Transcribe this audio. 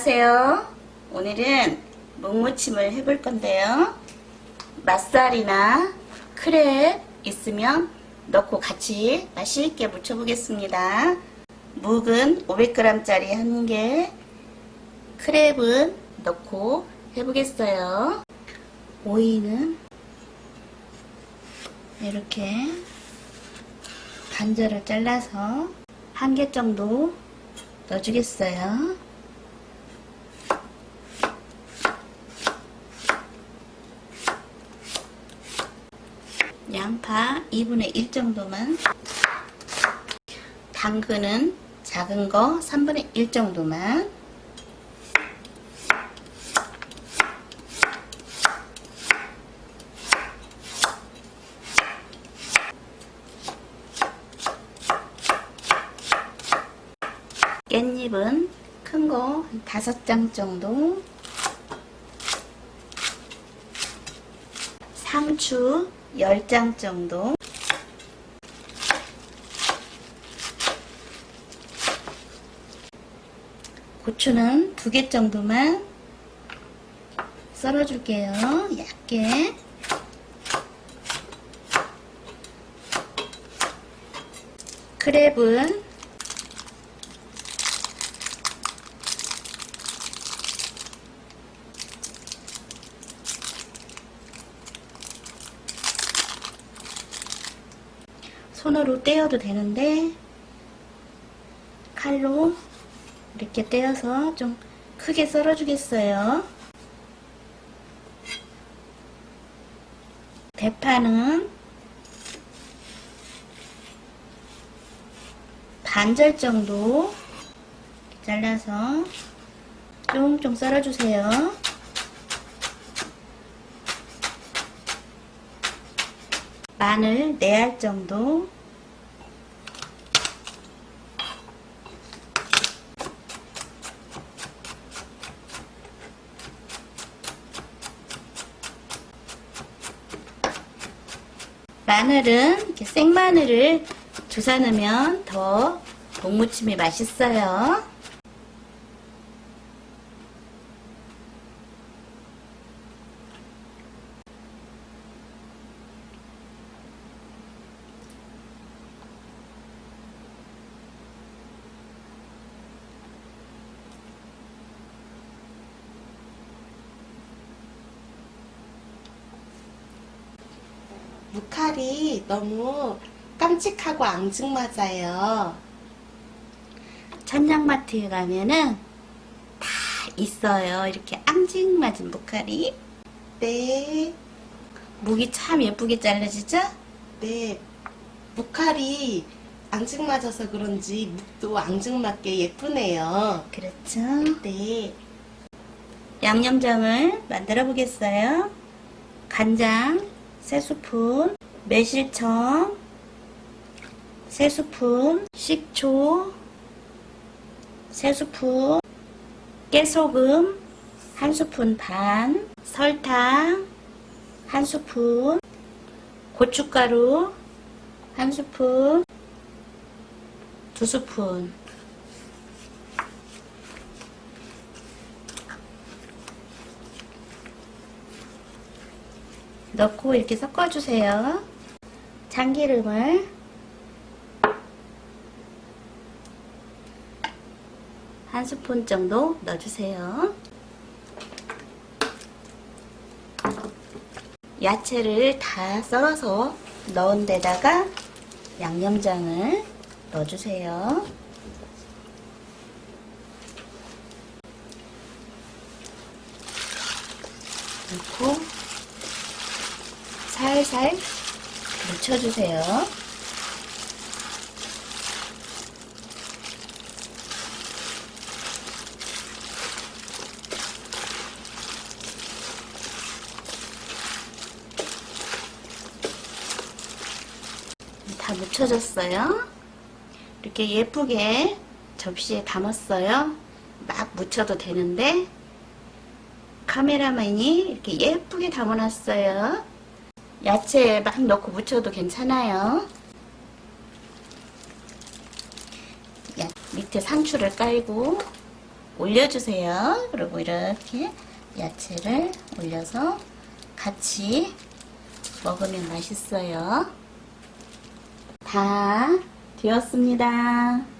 안녕하세요. 오늘은 묵무침을 해볼 건데요. 맛살이나 크랩 있으면 넣고 같이 맛있게 무쳐보겠습니다. 묵은 500g짜리 한 개, 크랩은 넣고 해보겠어요. 오이는 이렇게 반절을 잘라서 한 개 정도 넣어주겠어요. 양파 2분의 1 정도만. 당근은 작은 거 3분의 1 정도만. 깻잎은 큰 거 다섯 장 정도. 상추 10장 정도. 고추는 두 개 정도만 썰어줄게요. 얇게. 크랩은 손으로 떼어도 되는데 칼로 이렇게 떼어서 좀 크게 썰어 주겠어요. 대파는 반절 정도 잘라서 쫑쫑 썰어 주세요. 마늘 4알 정도 마늘은 이렇게 생마늘을 주사 넣으면 더 복무침이 맛있어요. 무칼이 너무 깜찍하고 앙증맞아요. 천장마트에 가면은 다 있어요. 이렇게 앙증맞은 무칼이. 네, 무기 참 예쁘게 잘라지죠? 네. 무칼이 앙증맞아서 그런지 묵도 앙증맞게 예쁘네요. 그렇죠. 네, 양념장을 만들어 보겠어요. 간장 3스푼, 매실청 3스푼, 식초 3스푼, 깨소금 1스푼 반, 설탕 1스푼, 고춧가루 1스푼, 2스푼 넣고 이렇게 섞어주세요. 참기름을 한 스푼 정도 넣어주세요. 야채를 다 썰어서 넣은 데다가 양념장을 넣어주세요. 넣고 살살 묻혀주세요. 다 묻혀졌어요. 이렇게 예쁘게 접시에 담았어요. 막 묻혀도 되는데 카메라맨이 이렇게 예쁘게 담아놨어요. 야채 막 넣고 무쳐도 괜찮아요. 야, 밑에 상추를 깔고 올려주세요. 그리고 이렇게 야채를 올려서 같이 먹으면 맛있어요. 다 되었습니다.